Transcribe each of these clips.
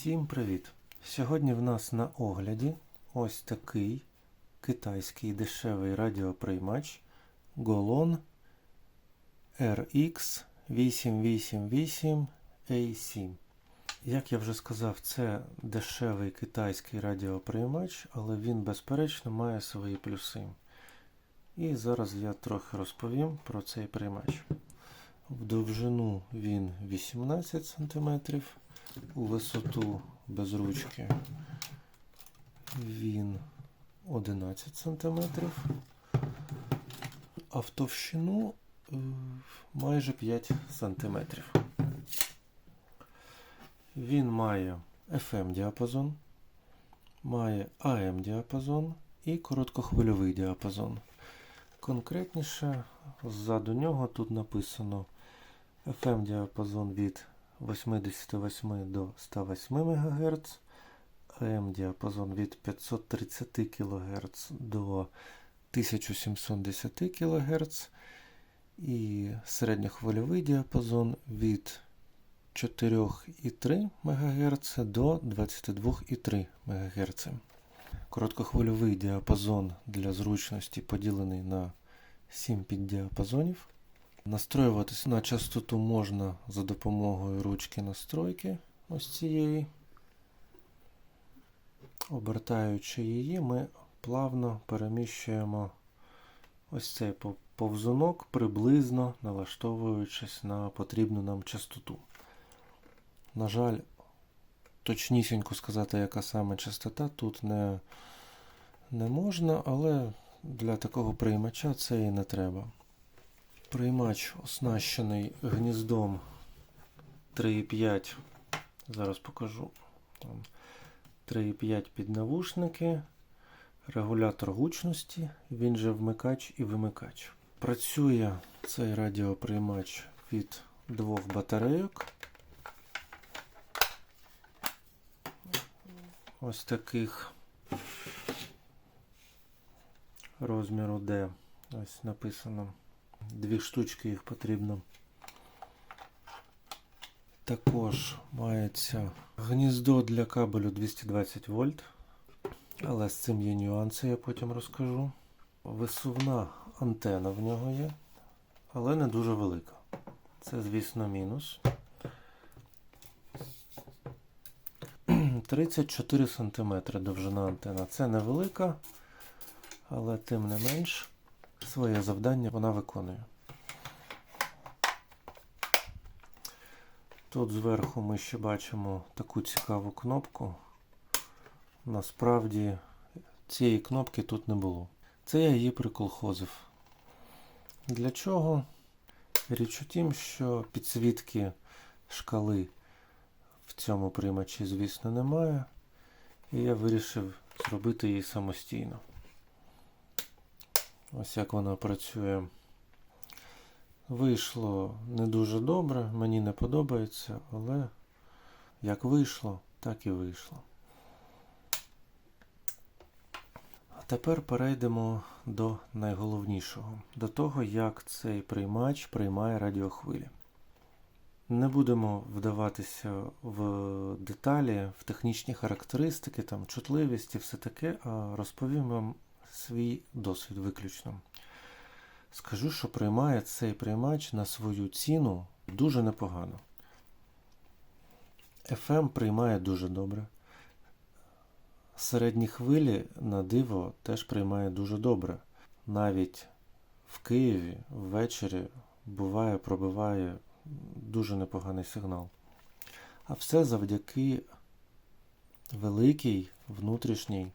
Всім привіт! Сьогодні в нас на огляді ось такий китайський дешевий радіоприймач Golon RX 888A7. Як я вже сказав, це дешевий китайський радіоприймач, але він, безперечно, має свої плюси. І зараз я трохи розповім про цей приймач. В довжину він 18 см, у висоту без ручки він 11 см, а в товщину е, майже 5 см. Він має FM діапазон, має AM діапазон і короткохвильовий діапазон. Конкретніше, ззаду нього тут написано FM діапазон від 88 до 108 МГц, AM діапазон від 530 кГц до 1710 кГц і середньохвильовий діапазон від 4,3 МГц до 22,3 МГц. Короткохвильовий діапазон для зручності поділений на 7 піддіапазонів. Настроюватись на частоту можна за допомогою ручки настройки ось цієї. Обертаючи її, ми плавно переміщуємо ось цей повзунок, приблизно налаштовуючись на потрібну нам частоту. На жаль, точнісінько сказати, яка саме частота тут не, не можна, але для такого приймача це і не треба. Приймач оснащений гніздом 3,5. Зараз покажу. 3,5 піднавушники, регулятор гучності, він же вмикач і вимикач. Працює цей радіоприймач від двох батарейок. Ось таких розміру D. Ось написано. Дві штучки їх потрібно. Також мається гніздо для кабелю 220 вольт. Але з цим є нюанси, я потім розкажу. Висувна антена в нього є, але не дуже велика. Це, звісно, мінус. 34 см довжина антена. Це невелика, але тим не менш своє завдання вона виконує. Тут зверху ми ще бачимо таку цікаву кнопку. Насправді цієї кнопки тут не було. Це я її приколхозив. Для чого? Річ у тім, що підсвітки шкали в цьому приймачі, звісно, немає. І я вирішив зробити її самостійно. Ось як вона працює. Вийшло не дуже добре, мені не подобається, але як вийшло, так і вийшло. А тепер перейдемо до найголовнішого, до того, як цей приймач приймає радіохвилі. Не будемо вдаватися в деталі, в технічні характеристики, там, чутливість і все таке, а розповім вам свій досвід виключно. Скажу, що приймає цей приймач на свою ціну дуже непогано. FM приймає дуже добре. Середні хвилі на диво теж приймає дуже добре. Навіть в Києві ввечері буває, пробиває дуже непоганий сигнал. А все завдяки великій внутрішній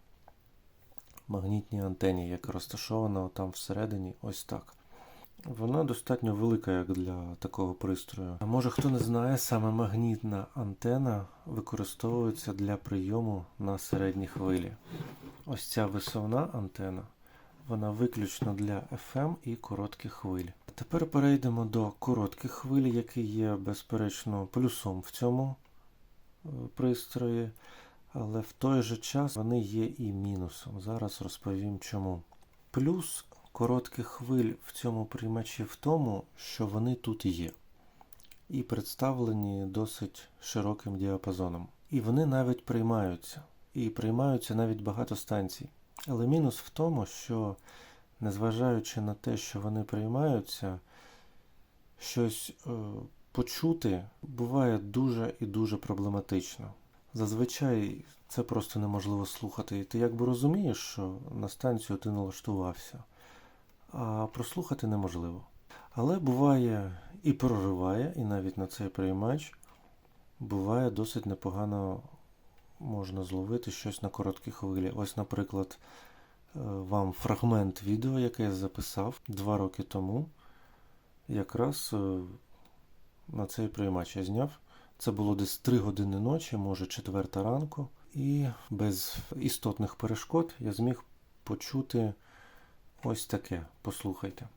магнітній антені, яка розташована там всередині, ось так. Вона достатньо велика, як для такого пристрою. А може хто не знає, саме магнітна антена використовується для прийому на середні хвилі. Ось ця висовна антена, вона виключно для FM і коротких хвиль. Тепер перейдемо до коротких хвиль, які є, безперечно, плюсом в цьому е, пристрої але в той же час вони є і мінусом. Зараз розповім чому. Плюс коротких хвиль в цьому приймачі в тому, що вони тут є. І представлені досить широким діапазоном. І вони навіть приймаються. І приймаються навіть багато станцій. Але мінус в тому, що незважаючи на те, що вони приймаються, щось е, почути буває дуже і дуже проблематично. Зазвичай це просто неможливо слухати. І ти якби розумієш, що на станцію ти налаштувався, а прослухати неможливо. Але буває і прориває, і навіть на цей приймач буває досить непогано можна зловити щось на короткій хвилі. Ось, наприклад, е, вам фрагмент відео, яке я записав два роки тому, якраз е, на цей приймач я зняв. Це було десь 3 години ночі, може 4 ранку, і без істотних перешкод я зміг почути ось таке. Послухайте.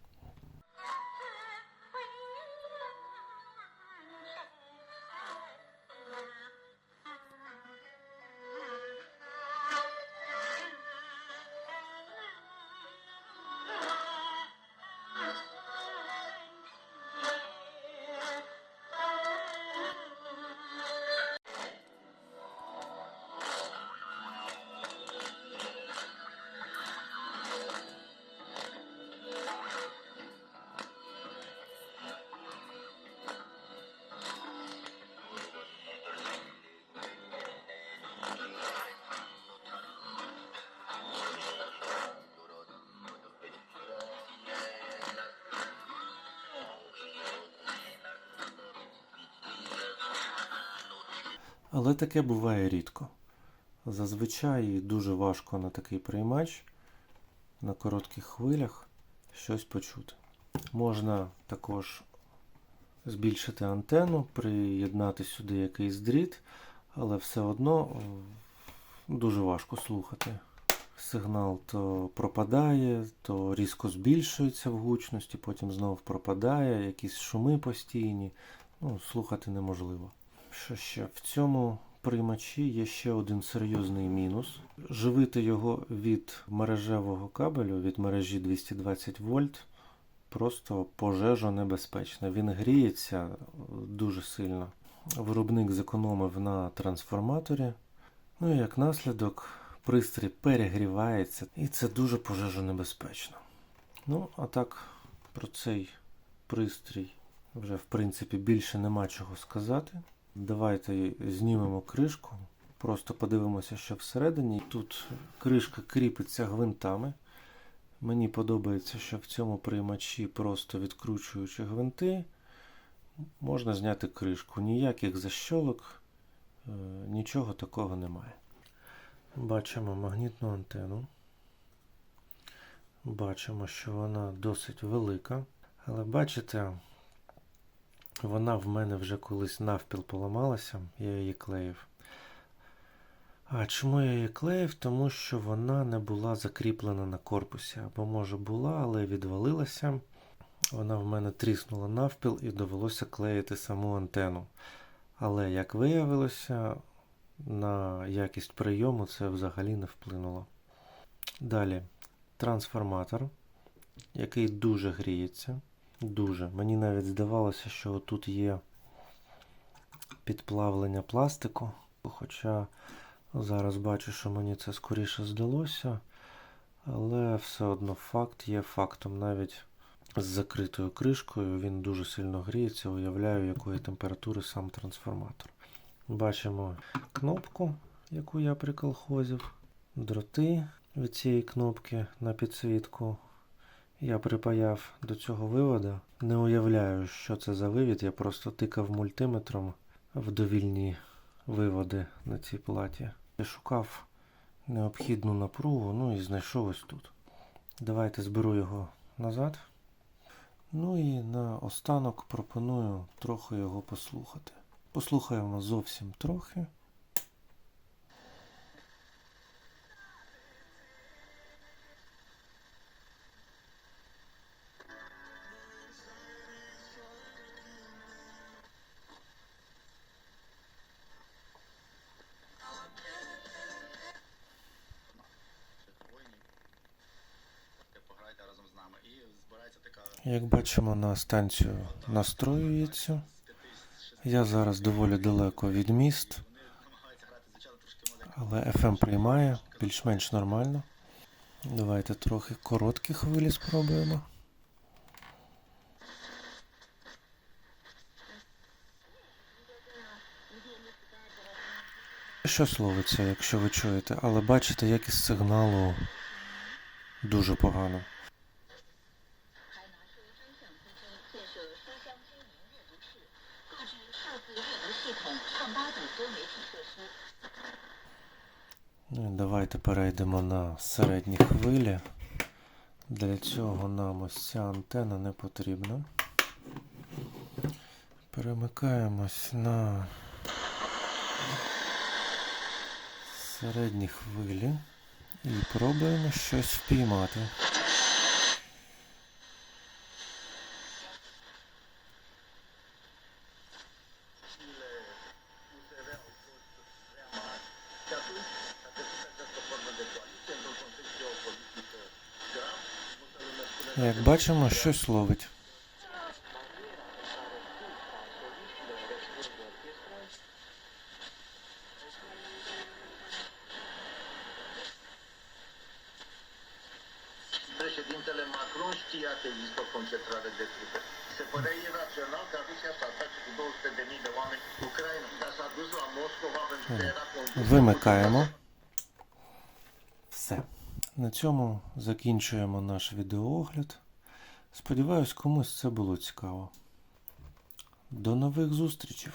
Але таке буває рідко. Зазвичай дуже важко на такий приймач на коротких хвилях щось почути. Можна також збільшити антенну, приєднати сюди якийсь дріт, але все одно дуже важко слухати. Сигнал то пропадає, то різко збільшується в гучності, потім знову пропадає, якісь шуми постійні. Ну, слухати неможливо. Що ще? В цьому приймачі є ще один серйозний мінус. Живити його від мережевого кабелю, від мережі 220 вольт, просто пожежо небезпечно. Він гріється дуже сильно. Виробник зекономив на трансформаторі. Ну і як наслідок, пристрій перегрівається, і це дуже пожежонебезпечно. Ну, а так, про цей пристрій вже в принципі більше нема чого сказати. Давайте знімемо кришку, просто подивимося, що всередині. Тут кришка кріпиться гвинтами. Мені подобається, що в цьому приймачі, просто відкручуючи гвинти, можна зняти кришку. Ніяких защолок, е, нічого такого немає. Бачимо магнітну антенну. Бачимо, що вона досить велика. Але бачите, вона в мене вже колись навпіл поламалася, я її клеїв. А чому я її клеїв? Тому що вона не була закріплена на корпусі. Або, може, була, але відвалилася. Вона в мене тріснула навпіл і довелося клеїти саму антенну. Але, як виявилося, на якість прийому це взагалі не вплинуло. Далі трансформатор, який дуже гріється. Дуже. Мені навіть здавалося, що тут є підплавлення пластику. Хоча зараз бачу, що мені це скоріше здалося. Але все одно факт є фактом. Навіть з закритою кришкою він дуже сильно гріється, уявляю, якої температури сам трансформатор. Бачимо кнопку, яку я приколхозив, дроти від цієї кнопки на підсвітку. Я припаяв до цього вивода. Не уявляю, що це за вивід. Я просто тикав мультиметром в довільні виводи на цій платі. Я шукав необхідну напругу, ну і знайшов ось тут. Давайте зберу його назад. Ну і на останок пропоную трохи його послухати. Послухаємо зовсім трохи. Як бачимо, на станцію настроюється. Я зараз доволі далеко від міст. Але FM приймає більш-менш нормально. Давайте трохи короткі хвилі спробуємо. Щось ловиться, якщо ви чуєте, але бачите, якість сигналу дуже погано. Ну і давайте перейдемо на середні хвилі. Для цього нам ось ця антена не потрібна. Перемикаємось на середні хвилі і пробуємо щось впіймати. Як бачимо, щось ловить. Președintele Macron știa că există o concentrare de trupe. Se părea irațional ca Rusia să atace cu 200.000 de oameni Ucraina, dar s-a dus la Moscova pentru că era. Вимикаємо. На цьому закінчуємо наш відеоогляд. Сподіваюсь, комусь це було цікаво. До нових зустрічей!